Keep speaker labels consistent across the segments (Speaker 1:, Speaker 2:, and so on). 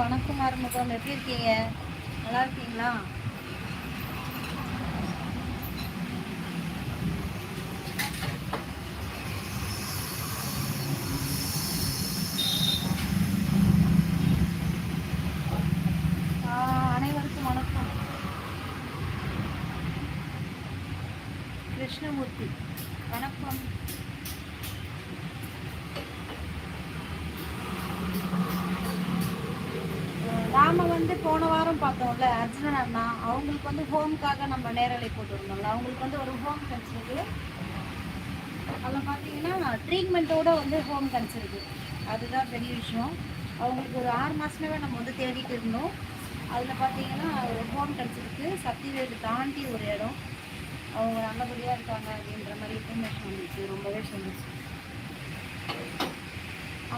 Speaker 1: வணக்கம் மருமகம் எப்படி இருக்கீங்க நல்லா இருக்கீங்களா கன்சிடர் அவங்களுக்கு வந்து ஹோம்க்காக நம்ம நேரலை போட்டுருந்தோம்ல அவங்களுக்கு வந்து ஒரு ஹோம் கிடச்சிருக்கு அதில் பார்த்தீங்கன்னா ட்ரீட்மெண்ட்டோட வந்து ஹோம் கிடச்சிருக்கு அதுதான் பெரிய விஷயம் அவங்களுக்கு ஒரு ஆறு மாதமே நம்ம வந்து தேடிட்டு இருந்தோம் அதில் பார்த்தீங்கன்னா ஒரு ஹோம் கிடச்சிருக்கு சக்திவேடு தாண்டி ஒரு இடம் அவங்க நல்லபடியாக இருக்காங்க அப்படின்ற மாதிரி இன்ஃபர்மேஷன் வந்துச்சு ரொம்பவே சொன்னிச்சு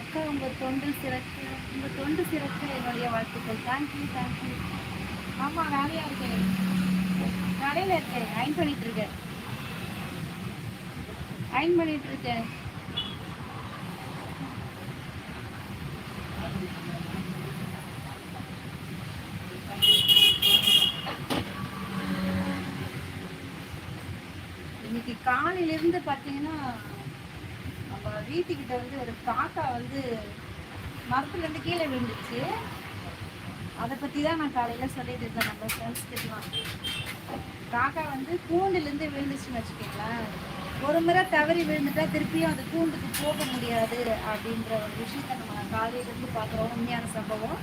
Speaker 1: அக்கா உங்கள் தொண்டு சிறக்க உங்கள் தொண்டு சிறக்க என்னுடைய வாழ்த்துக்கள் தேங்க்யூ தேங்க்யூ ஆமாம் வேலையாக இருக்கேன் கடையில் இருக்கேன் அயன் பண்ணிட்டு இருக்கேன் அயன் பண்ணிட்டு இருக்கேன் இன்னைக்கு காலையிலேருந்து பார்த்தீங்கன்னா நம்ம வீட்டுக்கிட்ட வந்து ஒரு காக்கா வந்து மரத்துலேருந்து கீழே விழுந்துச்சு அதை பற்றி தான் நான் காலையில் சொல்லிட்டு இருக்கேன் நம்ம ஃப்ரெண்ட்ஸ்கிட்டலாம் காக்கா வந்து கூண்டுலேருந்து விழுந்துச்சுன்னு வச்சுக்கோங்களேன் ஒரு முறை தவறி விழுந்துட்டா திருப்பியும் அது கூண்டுக்கு போக முடியாது அப்படின்ற ஒரு விஷயத்த நம்ம காலையிலேருந்து பார்க்குறோம் உண்மையான சம்பவம்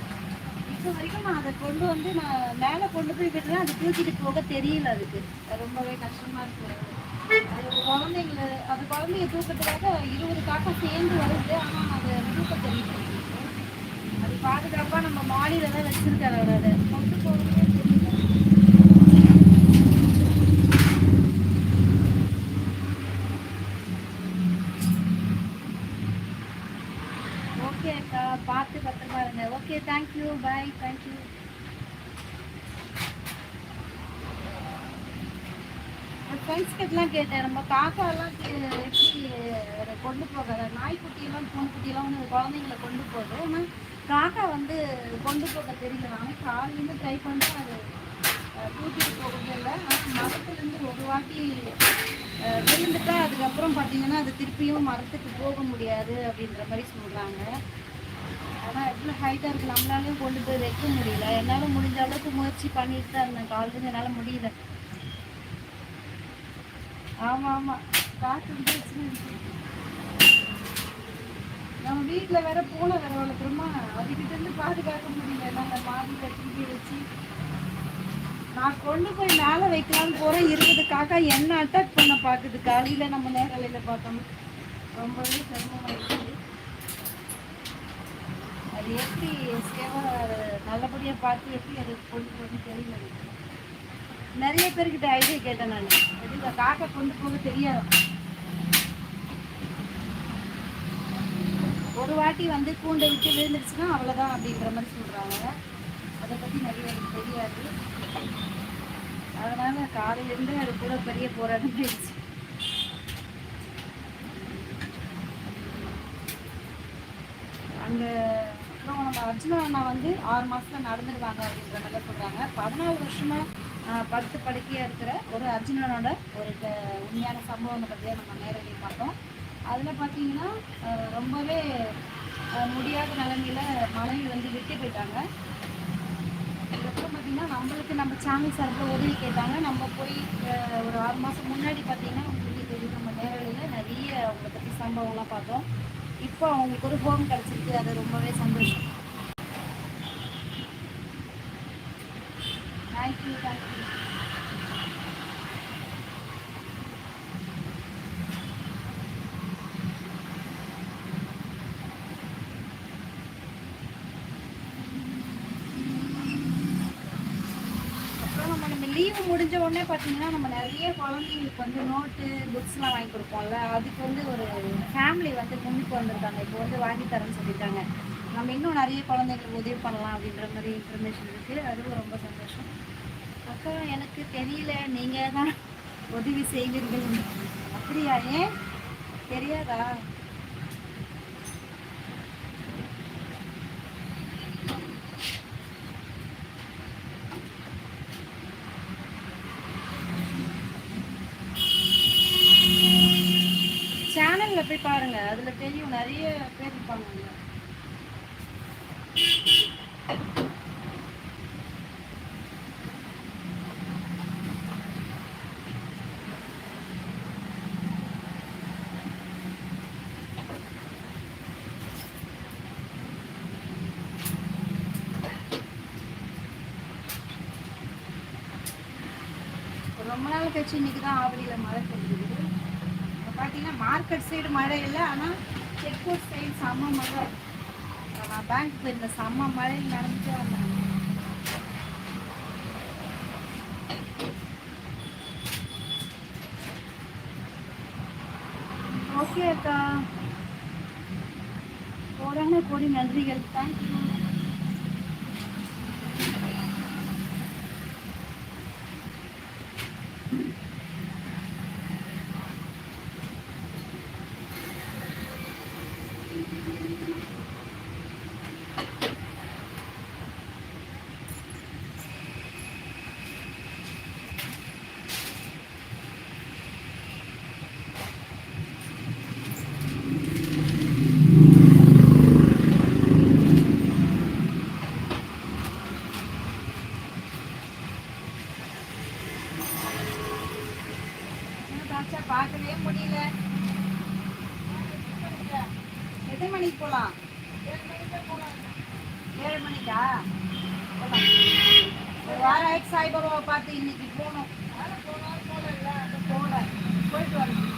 Speaker 1: இப்போ வரைக்கும் நான் அதை கொண்டு வந்து நான் மேலே கொண்டு போய் விட்டுறேன் அது தூக்கிட்டு போக தெரியல அதுக்கு ரொம்பவே கஷ்டமாக இருக்குது அது குழந்தைங்கள அது குழந்தைங்க தூக்கத்துக்காக இருபது காக்கா சேர்ந்து வருது ஆனால் அது தூக்க தெரியல பாதுகாப்பா நம்ம மாடியில் தான் வச்சுருக்காரு அவர் அதை கொண்டு போகணும் ஓகே அக்கா பார்த்து பத்திரமா இருங்க okay thank you bye thank you friends கிட்டலாம் கேட்டேன் நம்ம காக்காலாம் எப்படி கொண்டு போகிற நாய்க்குட்டியெல்லாம் பூனைக்குட்டியெல்லாம் ஒன்று குழந்தைங்களை கொண்டு போகும் ஆனால் காக்கா வந்து கொண்டு போக தெரியல நாங்கள் காலையிலேருந்து ட்ரை பண்ணால் அது கூட்டிகிட்டு போகிறது இல்லை ஆனால் மரத்துலேருந்து ஒரு வாட்டி விழுந்துட்டா அதுக்கப்புறம் பார்த்தீங்கன்னா அது திருப்பியும் மரத்துக்கு போக முடியாது அப்படின்ற மாதிரி சொல்கிறாங்க ஆனால் எவ்வளோ ஹைட்டாக இருக்குது நம்மளாலையும் கொண்டு போய் வைக்க முடியல என்னால் முடிஞ்ச அளவுக்கு முயற்சி பண்ணிட்டு தான் இருந்தேன் காலையில் என்னால் முடியல ஆமாம் ஆமாம் காற்று வந்து நம்ம வீட்டில் வேற பூனை வேற வளர்க்குறோமா அதுக்கிட்டேருந்து பாதுகாக்க முடியல நாங்கள் மாடி கட்டி வச்சு நான் கொண்டு போய் மேலே வைக்கலான்னு போகிறேன் இருக்கிறதுக்காக என்ன அட்டாக் பண்ண பார்க்குது காலையில் நம்ம நேரலையில் பார்த்தோம் ரொம்பவே சிரமமாயிடுச்சு அது எப்படி சேவை நல்லபடியாக பார்த்து எப்படி அது கொண்டு போகணும் தெரியல நிறைய பேர்கிட்ட ஐடியா கேட்டேன் நான் எதுக்கு காக்கா கொண்டு போக தெரியாது ஒரு வாட்டி வந்து கூண்டை விட்டு விழுந்துருச்சுன்னா அவ்வளோதான் அப்படின்ற மாதிரி சொல்கிறாங்க அதை பற்றி நிறைய எனக்கு தெரியாது அதனால் காலையிலேருந்து அது கூட பெரிய போராட்டம் ஆயிடுச்சு அங்கே அப்புறம் நம்ம அர்ஜுனா அண்ணா வந்து ஆறு மாதத்தில் நடந்துடுவாங்க அப்படின்ற மாதிரி சொல்கிறாங்க பதினாலு வருஷமாக படுத்து படுக்கையாக இருக்கிற ஒரு அர்ஜுனனோட ஒரு உண்மையான சம்பவங்களை பற்றியாக நம்ம நேரடியாக பார்த்தோம் அதில் பார்த்தீங்கன்னா ரொம்பவே முடியாத நிலமையில் மனைவி வந்து விட்டு போயிட்டாங்க அதுக்கப்புறம் பார்த்தீங்கன்னா நம்மளுக்கு நம்ம சேனல் சார்பில் உதவி கேட்டாங்க நம்ம போய் ஒரு ஆறு மாதம் முன்னாடி பார்த்திங்கன்னா உங்களுக்கு தெரியும் நம்ம நேரடியில் நிறைய அவங்கள பற்றி சம்பவம்லாம் பார்த்தோம் இப்போ அவங்களுக்கு ஒரு ஹோம் கிடச்சிருக்கு அது ரொம்பவே சந்தோஷம் தேங்க்யூ தேங்க்யூ பார்த்தீங்கன்னா நம்ம நிறைய குழந்தைங்களுக்கு வந்து நோட்டு புக்ஸ்லாம் வாங்கி கொடுப்போம்ல அதுக்கு வந்து ஒரு ஃபேமிலி வந்து முன்னுக்கு வந்திருக்காங்க இப்போ வந்து வாங்கி தரேன்னு சொல்லிட்டாங்க நம்ம இன்னும் நிறைய குழந்தைங்களுக்கு உதவி பண்ணலாம் அப்படின்ற மாதிரி இன்ஃபர்மேஷன் இருக்குது அதுவும் ரொம்ப சந்தோஷம் அக்கா எனக்கு தெரியல நீங்கள் தான் உதவி செய்வீர்கள் அப்படியா ஏன் தெரியாதா போய் பாருங்க அதுல தெரியும் நிறைய பேர் இருப்பாங்க ரொம்ப நாள் கழிச்சு இன்னைக்கு தான் மழை பார்த்தீங்கன்னா மார்க்கெட் சைடு மழை இல்லை ஆனால் செக்போர்ட் சைடு செம்ம மழை பேங்க் இந்த செம்ம மழை நடந்துட்டு வந்தேன் ஓகே அக்கா போறாங்க கோடி நன்றிகள் தேங்க்யூ எத்தனை மணிக்கு போகலாம் ஏழு மணிக்கா போகலாம் ஒரு ஆயிடுச்சு சாய்பாபாவை பார்த்து இன்னைக்கு போகணும் போகல போயிட்டு வரணும்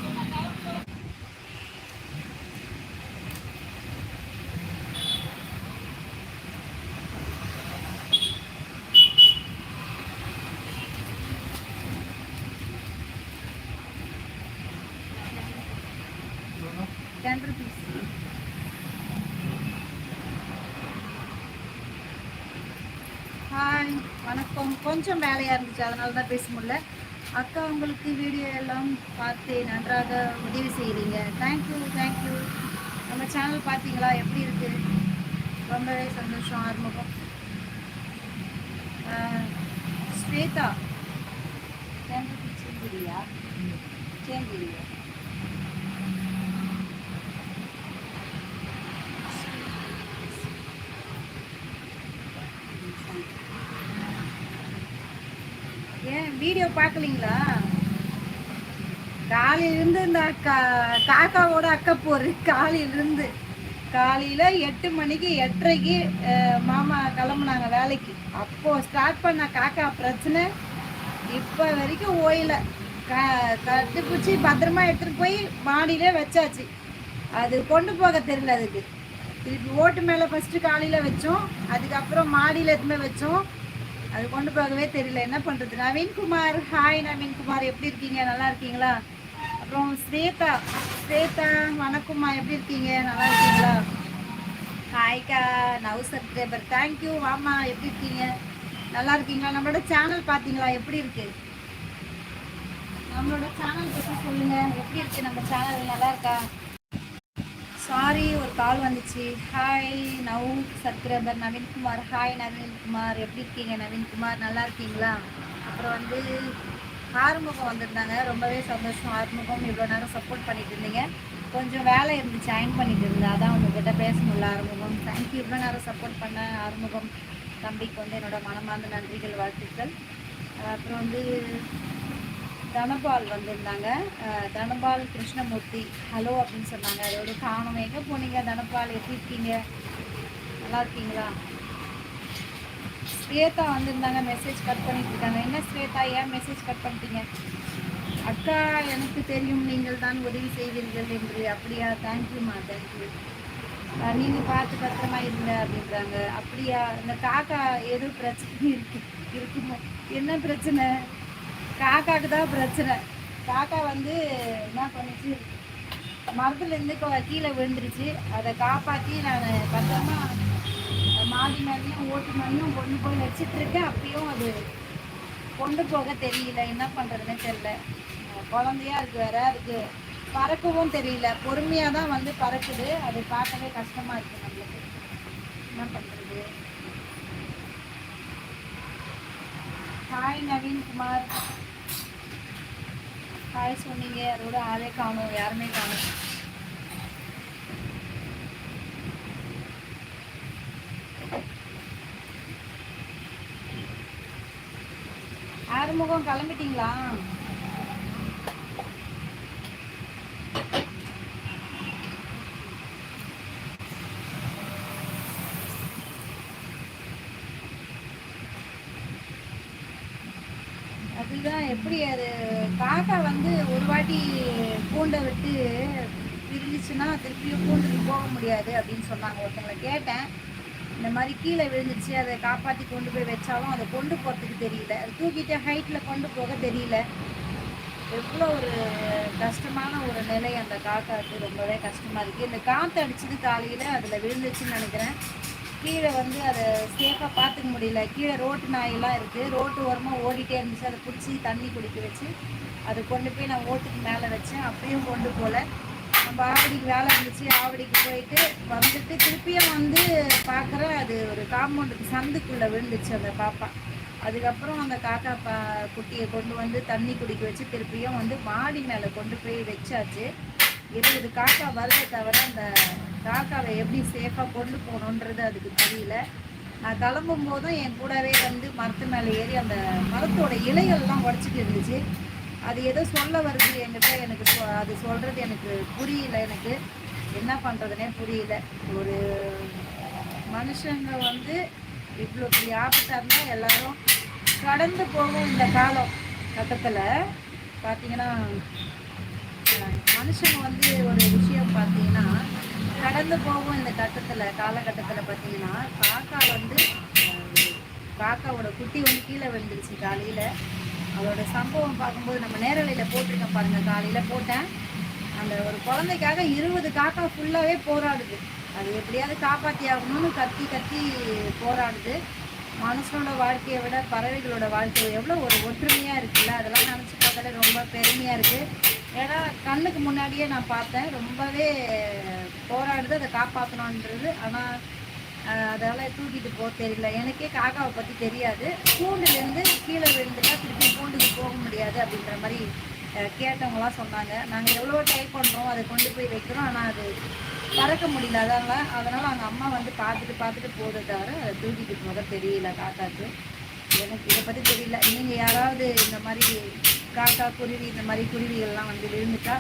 Speaker 1: கொஞ்சம் வேலையாக இருந்துச்சு அதனால தான் பேச முடியல அக்கா உங்களுக்கு வீடியோ எல்லாம் பார்த்து நன்றாக உதவி செய்கிறீங்க தேங்க்யூ தேங்க்யூ நம்ம சேனல் பார்த்தீங்களா எப்படி இருக்குது ரொம்பவே சந்தோஷம் ஆறுமுகம் ஸ்வேதா தேங்க்யூ சேஞ்சிரியா சேஞ்சிரியா வீடியோ பார்க்கலீங்களா காலையிலிருந்து இந்த அக்கா காக்காவோட அக்கா போரு காலையிலிருந்து காலையில் எட்டு மணிக்கு எட்டரைக்கு மாமா கிளம்புனாங்க வேலைக்கு அப்போது ஸ்டார்ட் பண்ண காக்கா பிரச்சனை இப்போ வரைக்கும் ஓயில க கட்டுப்பிடிச்சி பத்திரமா எடுத்துகிட்டு போய் மாடியிலே வச்சாச்சு அது கொண்டு போக தெரியல அதுக்கு திருப்பி ஓட்டு மேலே ஃபஸ்ட்டு காலையில் வச்சோம் அதுக்கப்புறம் மாடியில் எதுவுமே வச்சோம் அது கொண்டு போகவே தெரியல என்ன பண்ணுறது நவீன்குமார் ஹாய் நவீன்குமார் எப்படி இருக்கீங்க நல்லா இருக்கீங்களா அப்புறம் ஸ்வேதா ஸ்வேதா வணக்கம்மா எப்படி இருக்கீங்க நல்லா இருக்கீங்களா ஹாய்க்கா நவ் சப்ஸ்கிரைபர் தேங்க்யூ வாமா எப்படி இருக்கீங்க நல்லா இருக்கீங்களா நம்மளோட சேனல் பார்த்தீங்களா எப்படி இருக்கு நம்மளோட சேனல் பற்றி சொல்லுங்கள் எப்படி இருக்குது நம்ம சேனல் நல்லா இருக்கா சாரி ஒரு கால் வந்துச்சு ஹாய் நவு சத்ரபர் நவீன்குமார் ஹாய் நவீன்குமார் எப்படி இருக்கீங்க நவீன்குமார் நல்லா இருக்கீங்களா அப்புறம் வந்து ஆறுமுகம் வந்திருந்தாங்க ரொம்பவே சந்தோஷம் ஆறுமுகம் இவ்வளோ நேரம் சப்போர்ட் பண்ணிட்டு இருந்தீங்க கொஞ்சம் வேலை இருந்துச்சு ஜாயின் பண்ணிட்டு இருந்தேன் அதான் உங்ககிட்ட பேசணும்ல ஆறுமுகம் தேங்க்யூ இவ்வளோ நேரம் சப்போர்ட் பண்ண ஆறுமுகம் தம்பிக்கு வந்து என்னோட மனமார்ந்த நன்றிகள் வாழ்த்துக்கள் அப்புறம் வந்து தனபால் வந்திருந்தாங்க தனபால் கிருஷ்ணமூர்த்தி ஹலோ அப்படின்னு சொன்னாங்க அதோட காணும் எங்கே போனீங்க தனபால் எப்படி இருக்கீங்க நல்லா இருக்கீங்களா ஸ்வேதா வந்திருந்தாங்க மெசேஜ் கட் பண்ணிட்டு இருக்காங்க என்ன ஸ்வேதா ஏன் மெசேஜ் கட் பண்ணிட்டீங்க அக்கா எனக்கு தெரியும் நீங்கள் தான் உதவி செய்வீர்கள் என்று அப்படியா தேங்க்யூம்மா தேங்க்யூ நீங்கள் பார்த்து பத்திரமா இருந்த அப்படின்றாங்க அப்படியா இந்த காக்கா ஏதோ பிரச்சனை இருக்கு இருக்குமோ என்ன பிரச்சனை காக்காவுக்கு தான் பிரச்சனை காக்கா வந்து என்ன பண்ணுச்சு மரத்துலேருந்து கீழே விழுந்துருச்சு அதை காப்பாற்றி நான் பத்திரமா மாடி மாதிரியும் ஓட்டு மாதிரியும் கொண்டு போய் வச்சிட்ருக்கேன் அப்பயும் அது கொண்டு போக தெரியல என்ன பண்ணுறதுன்னு தெரில குழந்தையா இருக்குது வேற அதுக்கு பறக்கவும் தெரியல பொறுமையாக தான் வந்து பறக்குது அது பார்க்கவே கஷ்டமாக இருக்குது நம்மளுக்கு என்ன பண்ணுறது ஹாய் நவீன்குமார் ஹாய் சொன்னீங்க அதோட ஆளே காணும் யாருமே காணும் ஆறுமுகம் கிளம்பிட்டீங்களா வாட்டி பூண்டை விட்டு விரிஞ்சிச்சுன்னா திருப்பியும் பூண்டுக்கு போக முடியாது அப்படின்னு சொன்னாங்க ஒருத்தங்களை கேட்டேன் இந்த மாதிரி கீழே விழுந்துச்சு அதை காப்பாற்றி கொண்டு போய் வச்சாலும் அதை கொண்டு போகிறதுக்கு தெரியல அது தூக்கிட்டு ஹைட்டில் கொண்டு போக தெரியல எவ்வளோ ஒரு கஷ்டமான ஒரு நிலை அந்த காக்காவுக்கு ரொம்பவே கஷ்டமாக இருக்குது இந்த காற்று அடிச்சது காலையில் அதில் விழுந்துச்சுன்னு நினைக்கிறேன் கீழே வந்து அதை சேஃபாக பார்த்துக்க முடியல கீழே ரோட்டு நாயெல்லாம் இருக்குது ரோட்டு ஓரமாக ஓடிட்டே இருந்துச்சு அதை பிடிச்சி தண்ணி குடிக்க வச்சு அதை கொண்டு போய் நான் ஓட்டுக்கு மேலே வச்சேன் அப்பயும் கொண்டு போகல நம்ம ஆவடிக்கு வேலை இருந்துச்சு ஆவடிக்கு போயிட்டு வந்துட்டு திருப்பியும் வந்து பார்க்குற அது ஒரு காம்பவுண்டுக்கு சந்துக்குள்ளே விழுந்துச்சு அந்த பாப்பா அதுக்கப்புறம் அந்த காக்கா பா குட்டியை கொண்டு வந்து தண்ணி குடிக்க வச்சு திருப்பியும் வந்து மாடி மேலே கொண்டு போய் வச்சாச்சு இருபது காக்கா வருதை தவிர அந்த காக்காவை எப்படி சேஃபாக கொண்டு போகணுன்றது அதுக்கு தெரியல நான் கிளம்பும் போதும் என் கூடவே வந்து மரத்து மேலே ஏறி அந்த மரத்தோட இலைகள்லாம் உடச்சிட்டு இருந்துச்சு அது ஏதோ சொல்ல வருது என்கிட்ட எனக்கு அது சொல்கிறது எனக்கு புரியல எனக்கு என்ன பண்ணுறதுனே புரியல ஒரு மனுஷங்க வந்து இவ்வளோ பெரிய ஆபத்தாக இருந்தால் எல்லாரும் கடந்து போகும் இந்த காலம் கட்டத்தில் பார்த்தீங்கன்னா மனுஷங்க வந்து ஒரு விஷயம் பார்த்தீங்கன்னா கடந்து போகும் இந்த கட்டத்தில் காலகட்டத்தில் பார்த்தீங்கன்னா காக்கா வந்து காக்காவோட குட்டி வந்து கீழே விழுந்துருச்சு காலையில் அவரோட சம்பவம் பார்க்கும்போது நம்ம நேரலையில் போட்டிருக்கேன் பாருங்கள் காலையில் போட்டேன் அந்த ஒரு குழந்தைக்காக இருபது காக்கா ஃபுல்லாகவே போராடுது அது எப்படியாவது காப்பாற்றி ஆகணும்னு கத்தி கத்தி போராடுது மனுஷனோட வாழ்க்கையை விட பறவைகளோட வாழ்க்கை எவ்வளோ ஒரு ஒற்றுமையாக இருக்குல்ல அதெல்லாம் நினச்சி பார்த்தாலே ரொம்ப பெருமையாக இருக்குது ஏன்னா கண்ணுக்கு முன்னாடியே நான் பார்த்தேன் ரொம்பவே போராடுது அதை காப்பாற்றணுன்றது ஆனால் அதெல்லாம் தூக்கிட்டு போக தெரியல எனக்கே காக்காவை பற்றி தெரியாது பூண்டுலேருந்து கீழே விழுந்துட்டா திருப்பி பூண்டுக்கு போக முடியாது அப்படின்ற மாதிரி கேட்டவங்களாம் சொன்னாங்க நாங்கள் எவ்வளோ ட்ரை பண்ணுறோம் அதை கொண்டு போய் வைக்கிறோம் ஆனால் அது பறக்க முடியல அதனால் அதனால் அவங்க அம்மா வந்து பார்த்துட்டு பார்த்துட்டு போகிறதாரு தவிர தூக்கிட்டு போக தெரியல காக்காவுக்கு எனக்கு இதை பற்றி தெரியல நீங்கள் யாராவது இந்த மாதிரி காக்கா குருவி இந்த மாதிரி குருவிகள்லாம் வந்து விழுந்துட்டா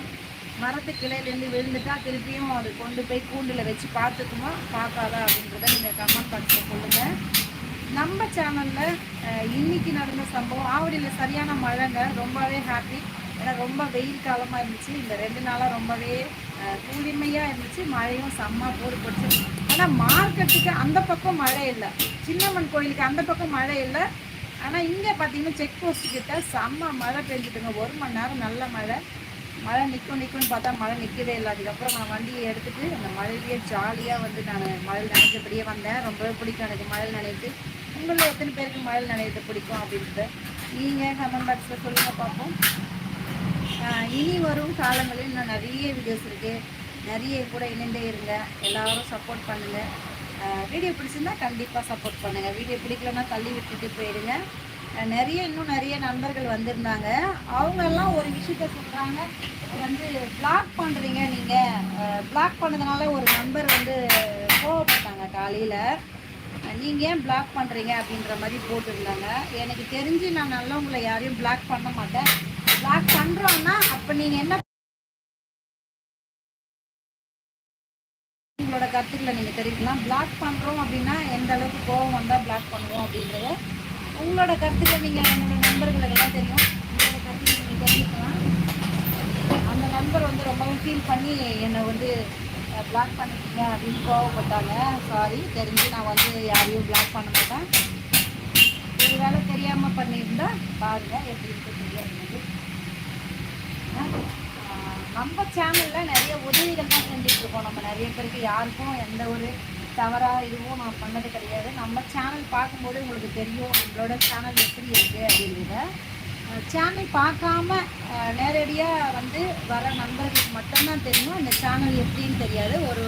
Speaker 1: மரத்து கிளையிலேருந்து விழுந்துட்டா திருப்பியும் அது கொண்டு போய் கூண்டில் வச்சு பார்த்துக்குமா பார்க்காதா அப்படின்றத நீங்கள் கமெண்ட் பாக்ஸில் சொல்லுங்கள் நம்ம சேனலில் இன்றைக்கி நடந்த சம்பவம் ஆவடியில் சரியான மழைங்க ரொம்பவே ஹாப்பி ஏன்னா ரொம்ப வெயில் காலமாக இருந்துச்சு இந்த ரெண்டு நாளாக ரொம்பவே தூய்மையாக இருந்துச்சு மழையும் செம்ம போர் போச்சு ஆனால் மார்க்கெட்டுக்கு அந்த பக்கம் மழை இல்லை சின்னம்மன் கோயிலுக்கு அந்த பக்கம் மழை இல்லை ஆனால் இங்கே பார்த்தீங்கன்னா செக் போஸ்ட்டு கிட்ட செம்ம மழை பெஞ்சிட்டுங்க ஒரு மணி நேரம் நல்ல மழை மழை நிற்கும் நிற்கும்னு பார்த்தா மழை நிற்கவே இல்லை அதுக்கப்புறம் நான் வண்டியை எடுத்துகிட்டு அந்த மழையிலேயே ஜாலியாக வந்து நான் மழை நினைச்சபடியே வந்தேன் ரொம்பவே பிடிக்கும் எனக்கு மழை நினைத்து உங்களில் எத்தனை பேருக்கு மழை நினைத்து பிடிக்கும் அப்படின்ட்டு நீங்கள் கமெண்ட் பாக்ஸில் சொல்லுங்கள் பார்ப்போம் இனி வரும் காலங்களில் இன்னும் நிறைய வீடியோஸ் இருக்குது நிறைய கூட இணைந்தே இருங்க எல்லோரும் சப்போர்ட் பண்ணுங்கள் வீடியோ பிடிச்சிருந்தா கண்டிப்பாக சப்போர்ட் பண்ணுங்கள் வீடியோ பிடிக்கலன்னா தள்ளி விட்டுட்டு போயிடுங்க நிறைய இன்னும் நிறைய நண்பர்கள் வந்திருந்தாங்க அவங்கெல்லாம் ஒரு விஷயத்த சொல்கிறாங்க வந்து பிளாக் பண்ணுறீங்க நீங்கள் பிளாக் பண்ணதுனால ஒரு நண்பர் வந்து கோவப்பட்டாங்க காலையில் நீங்கள் ஏன் பிளாக் பண்ணுறீங்க அப்படின்ற மாதிரி போட்டிருந்தாங்க எனக்கு தெரிஞ்சு நான் நல்லவங்களை யாரையும் பிளாக் பண்ண மாட்டேன் பிளாக் பண்ணுறோன்னா அப்போ நீங்கள் என்ன உங்களோட கருத்துக்களை நீங்கள் தெரிவிக்கலாம் பிளாக் பண்ணுறோம் அப்படின்னா எந்த அளவுக்கு கோவம் வந்தால் பிளாக் பண்ணுவோம் அப்படின்றத உங்களோட கருத்துக்கள் நீங்கள் என்னோடய நண்பர்களுக்கெல்லாம் தெரியும் உங்களோட கருத்துக்கள் நீங்கள் தெரிஞ்சுக்கலாம் அந்த நண்பர் வந்து ரொம்பவும் ஃபீல் பண்ணி என்னை வந்து பிளாக் பண்ணிட்டீங்க அப்படின்னு கோவப்பட்டாங்க சாரி தெரிஞ்சு நான் வந்து யாரையும் பிளாக் பண்ண மாட்டேன் ஒரு வேலை தெரியாமல் பண்ணியிருந்தால் பாருங்கள் எப்படி இருக்குது நம்ம சேனலில் நிறைய உதவிகள் தான் செஞ்சுட்ருக்கோம் நம்ம நிறைய பேருக்கு யாருக்கும் எந்த ஒரு தவறாக எதுவும் நான் பண்ணது கிடையாது நம்ம சேனல் பார்க்கும்போது உங்களுக்கு தெரியும் நம்மளோட சேனல் எப்படி இருக்குது அப்படிங்கிறத சேனல் பார்க்காம நேரடியாக வந்து வர நண்பர்களுக்கு மட்டும்தான் தெரியும் அந்த சேனல் எப்படின்னு தெரியாது ஒரு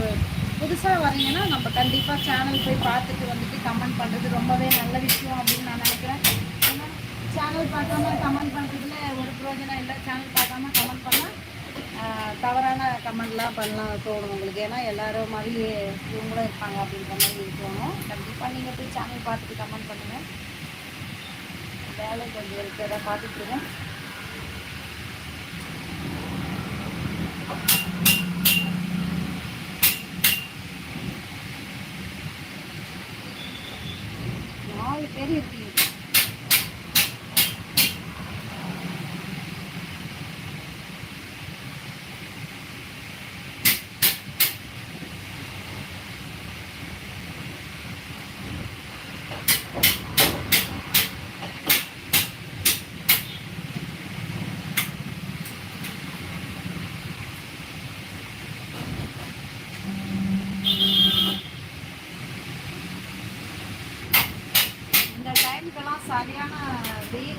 Speaker 1: புதுசாக வரீங்கன்னா நம்ம கண்டிப்பாக சேனல் போய் பார்த்துட்டு வந்துட்டு கமெண்ட் பண்ணுறது ரொம்பவே நல்ல விஷயம் அப்படின்னு நான் நினைக்கிறேன் ஏன்னா சேனல் பார்க்காம கமெண்ட் பண்ணுறதுல ஒரு பிரோஜனம் இல்லை சேனல் பார்க்காம தவறான கமெண்ட்லாம் பண்ணலாம் தோணும் உங்களுக்கு ஏன்னா எல்லோரும் மாதிரி இவங்களும் இருப்பாங்க அப்படின்ற மாதிரி தோணும் கண்டிப்பாக நீங்கள் போய் சேனல் பார்த்துட்டு கமெண்ட் பண்ணுங்கள் வேலை கொஞ்சம் இருக்கிறத பார்த்துட்டுருங்க நாலு பேர் இருக்கு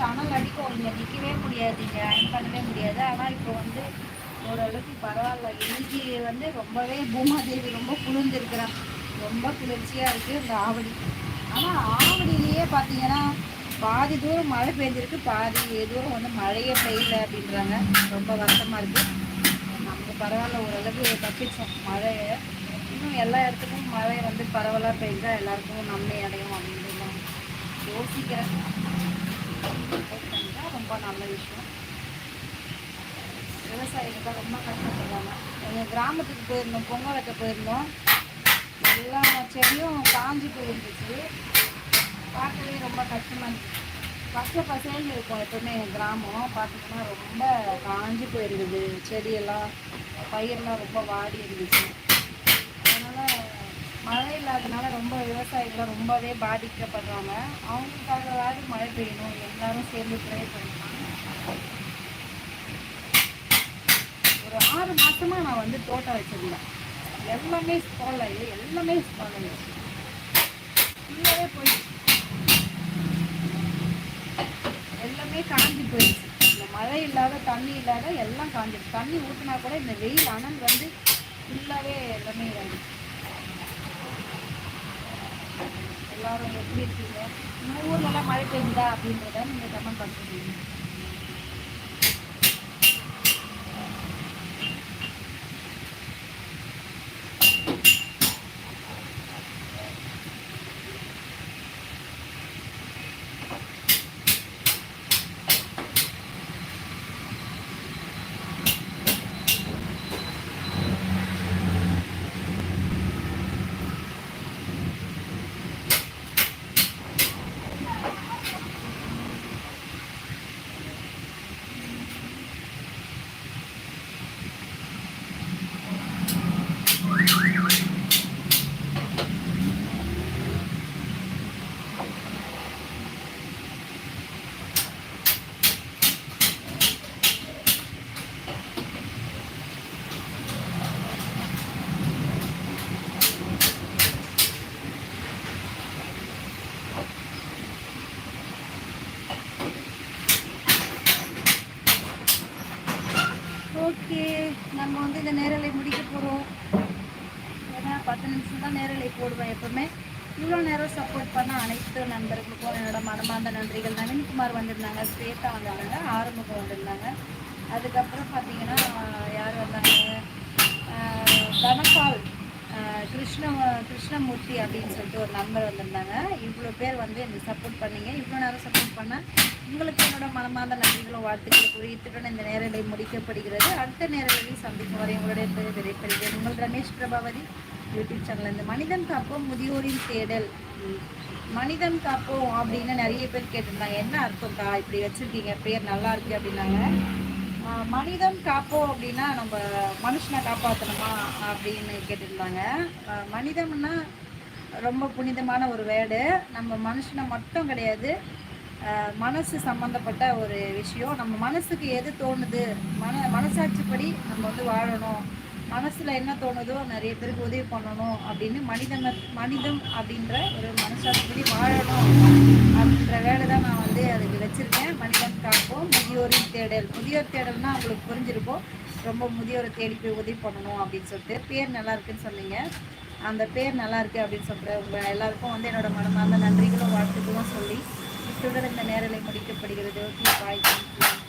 Speaker 1: ஃபஸ்ட்டு அனல் அடிக்கும் நிற்கவே முடியாது இங்கே அயன் பண்ணவே முடியாது ஆனால் இப்போ வந்து ஓரளவுக்கு பரவாயில்ல இன்னைக்கு வந்து ரொம்பவே பூமாதேவி ரொம்ப குளிர்ந்துருக்குறான் ரொம்ப குளிர்ச்சியாக இருக்குது இந்த ஆவடி ஆனால் ஆவடியிலேயே பார்த்தீங்கன்னா பாதி தூரம் மழை பெஞ்சிருக்கு பாதி தூரம் வந்து மழையே பெய்யல அப்படின்றாங்க ரொம்ப வருத்தமாக இருக்குது நமக்கு பரவாயில்ல ஓரளவுக்கு தப்பிச்சோம் மழையை இன்னும் எல்லா இடத்துக்கும் மழை வந்து பரவலாக பெய்தால் எல்லாருக்கும் நன்மை அடையும் அப்படின்னு யோசிக்கிறேன் பண்ணிட்டால் ரொம்ப நல்ல விஷயம் விவசாயிகள் தான் ரொம்ப கஷ்டப்படுறாங்க எங்கள் கிராமத்துக்கு போயிருந்தோம் பொங்கல் வைக்க போயிருந்தோம் எல்லா செடியும் காஞ்சி போயிருந்துச்சு பார்க்கவே ரொம்ப கஷ்டமாக இருந்துச்சு பச்சை பசேன்னு இருக்கும் எப்பவுமே எங்கள் கிராமம் பார்த்திங்கன்னா ரொம்ப காஞ்சி போயிருந்தது செடியெல்லாம் பயிரெலாம் ரொம்ப வாடி இருந்துச்சு மழை இல்லாதனால ரொம்ப விவசாயிகள் ரொம்பவே பாதிக்கப்படுறாங்க அவங்களுக்காகவாது மழை பெய்யணும் எல்லாரும் சேர்ந்து ப்ரே பண்ணிட்டாங்க ஒரு ஆறு மாதமாக நான் வந்து தோட்டம் வச்சுருந்தேன் எல்லாமே ஸ்பால் ஆகி எல்லாமே ஸ்பால் ஆகிடுச்சு ஃபுல்லாகவே போயிடுச்சு எல்லாமே காஞ்சி போயிடுச்சு இந்த மழை இல்லாத தண்ணி இல்லாத எல்லாம் காஞ்சிடுச்சு தண்ணி ஊற்றினா கூட இந்த வெயில் அனல் வந்து ஃபுல்லாகவே எல்லாமே இருந்துச்சு எல்லாரும் எப்படி இருக்கீங்க இன்னும் ஊர்லலாம் மழை பெய்யுதா அப்படின்றத நீங்கள் கமெண்ட் பண்ணுறீங்க நன்றிகள் நவீன்குமார் வந்திருந்தாங்க ஸ்வேதா வந்தாங்க ஆறுமுகம் வந்திருந்தாங்க அதுக்கப்புறம் பார்த்தீங்கன்னா யார் வந்தாங்க தனபால் கிருஷ்ண கிருஷ்ணமூர்த்தி அப்படின்னு சொல்லிட்டு ஒரு நம்பர் வந்திருந்தாங்க இவ்வளோ பேர் வந்து எனக்கு சப்போர்ட் பண்ணீங்க இவ்வளோ நேரம் சப்போர்ட் பண்ணால் உங்களுக்கு என்னோட மனமார்ந்த நன்றிகளும் வாழ்த்துக்களை குறித்துடன் இந்த நேரலை முடிக்கப்படுகிறது அடுத்த நேரலை சந்திக்கும் வரை உங்களுடைய பெரிய பெரிய பெரிய உங்கள் ரமேஷ் பிரபாவதி யூடியூப் சேனல் இந்த மனிதன் காப்போம் முதியோரின் தேடல் மனிதன் காப்போம் அப்படின்னு நிறைய பேர் கேட்டிருந்தாங்க என்ன அர்த்தம்க்கா இப்படி வச்சுருக்கீங்க பேர் நல்லா இருக்கு அப்படின்னாங்க மனிதன் காப்போம் அப்படின்னா நம்ம மனுஷனை காப்பாற்றணுமா அப்படின்னு கேட்டிருந்தாங்க மனிதம்னா ரொம்ப புனிதமான ஒரு வேர்டு நம்ம மனுஷனை மட்டும் கிடையாது மனசு சம்மந்தப்பட்ட ஒரு விஷயம் நம்ம மனசுக்கு எது தோணுது மன மனசாட்சிப்படி நம்ம வந்து வாழணும் மனசில் என்ன தோணுதோ நிறைய பேருக்கு உதவி பண்ணணும் அப்படின்னு மனிதம் மனிதம் அப்படின்ற ஒரு மனசாட்சி வாழணும் அப்படின்ற வேலை தான் நான் வந்து அதுக்கு வச்சுருக்கேன் மனிதன் காப்போம் முதியோரின் தேடல் முதியோர் தேடல்னால் அவங்களுக்கு புரிஞ்சிருக்கும் ரொம்ப முதியோரை தேடி போய் உதவி பண்ணணும் அப்படின்னு சொல்லிட்டு பேர் நல்லா இருக்குன்னு சொன்னீங்க அந்த பேர் நல்லா இருக்குது அப்படின்னு சொல்கிற உங்கள் எல்லாருக்கும் வந்து என்னோட மனமார்ந்த நன்றிகளும் வாழ்த்துக்களும் சொல்லி இத்துடன் இந்த நேரலை முடிக்கப்படுகிறது